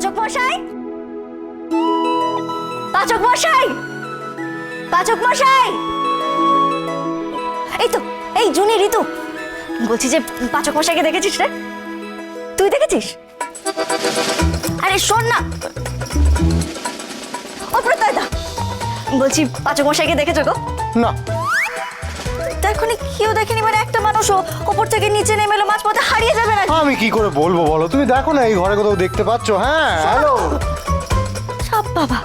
পাচক মশাই? পাচক মশাই? পাচক মশাই? এই তো, এই জুনি ঋতু। বলছি যে পাচক মশাইকে দেখেছিস রে? তুই দেখেছিস? আরে শোন না। ও প্রত্যয়দা বলছি পাচক মশাইকে দেখেছ গো? না। দেখনি কেউ দেখেনি মানে একটা মানুষও ওপর থেকে নিচে নেমে এলো মাঝপথে হারিয়ে যাবে না আমি কি করে বলব বলো? তুমি দেখো না এই ঘরে কোথাও দেখতে পাচ্ছ? হ্যাঁ হ্যালো। সব বাবা।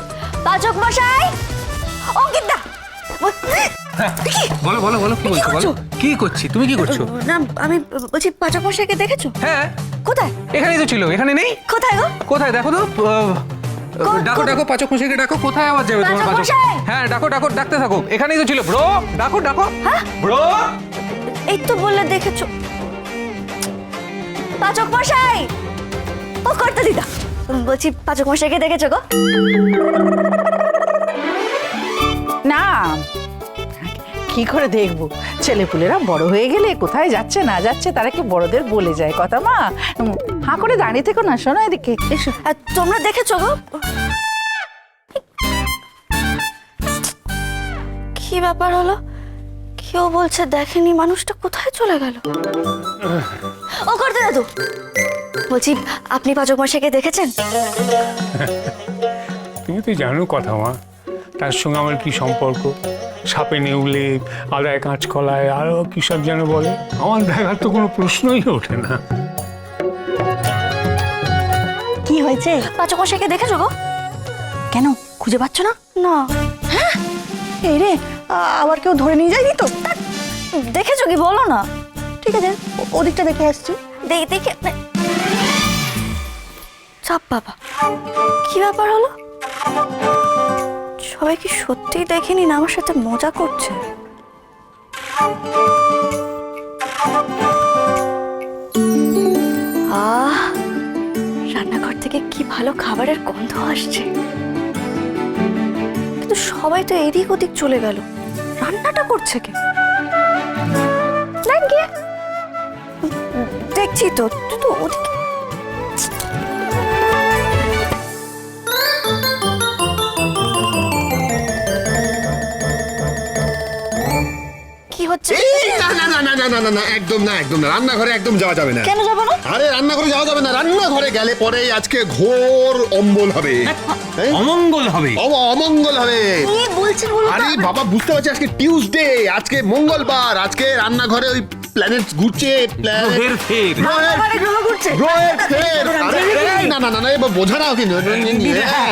পাচক মশাই! অঙ্কিত দা! বলো বলো বলো কি বলছো? বলো। কি করছি? তুমি কি করছ? না আমি বলছি পাচক মশাইকে দেখেছ? হ্যাঁ। কোথায়? এখানেই তো ছিল এখানে নেই? কোথায় গো? কোথায়? দেখো তো ডাকো ডাকো পাচক মশাইকে ডাকো কোথায় আওয়াজ যাবে তোমার পাচক! হ্যাঁ ডাকো ডাকো ডাকতে থাকো। এখানেই তো ছিল ব্রো ডাকো ডাকো। হ্যাঁ? ব্রো! এই তো বললে দেখেছ। পাচক মশাই ও করতে দিদা। বলছি পাচক মশাইকে দেখেছ গো? না কি করে দেখব? ছেলেপুলেরা বড় হয়ে গেলে কোথায় যাচ্ছে না যাচ্ছে তারা কি বড়দের বলে যায় কথা মা? হাঁ করে দাঁড়িয়ে থেকো না শোনো এদিকে। এসো। আর তোমরা দেখেছ গো? কি ব্যাপার হলো? কেউ বলছে দেখেনি মানুষটা কোথায় চলে গেল? ও করতে দাদু। বলছি আপনি পাচক মশাইকে দেখেছেন? তুমি তো জানো কথা মা তার সঙ্গে আমার কি সম্পর্ক? সাপে নেউলে আদায় কাঁচকলায় আরও কী সব যেন বলে। আমার দেখার তো কোনো প্রশ্নই ওঠে না। কি হয়েছে? পাচক মশাইকে দেখেছ গো? কেন? খুঁজে পাচ্ছ না? না। এই রে আবার কেউ ধরে নিয়ে যায়নি তো? দেখেছ কি? বলো না। ঠিক আছে ওদিকটা দেখে আসছি। দেখে দেখে চাপ বাবা। কি ব্যাপার হলো? সবাই কি সত্যিই দেখেনি না আমার সাথে মজা করছে? আহ, রান্নাঘর থেকে কি ভালো খাবারের গন্ধ আসছে। কিন্তু সবাই তো এদিক ওদিক চলে গেল। রান্নাটা করছে কে? দেখছি তো তুই তো ওদিকে হচ্ছে একদম না একদম না রান্নাঘরে একদম যাওয়া যাবে না কেন যাব না আরে রান্নাঘরে যাওয়া যাবে না রান্নাঘরে গেলে পরে আজকে ঘোর অম্বল হবে অমঙ্গল হবে অ- অমঙ্গল হবে আরে বাবা বুঝতে পারছি আজকে টিউসডে আজকে মঙ্গলবার আজকে রান্নাঘরে ওই প্ল্যানেট ঘুরছে গ্রহের না না না না এবার বোঝা না কিন্তু হ্যাঁ,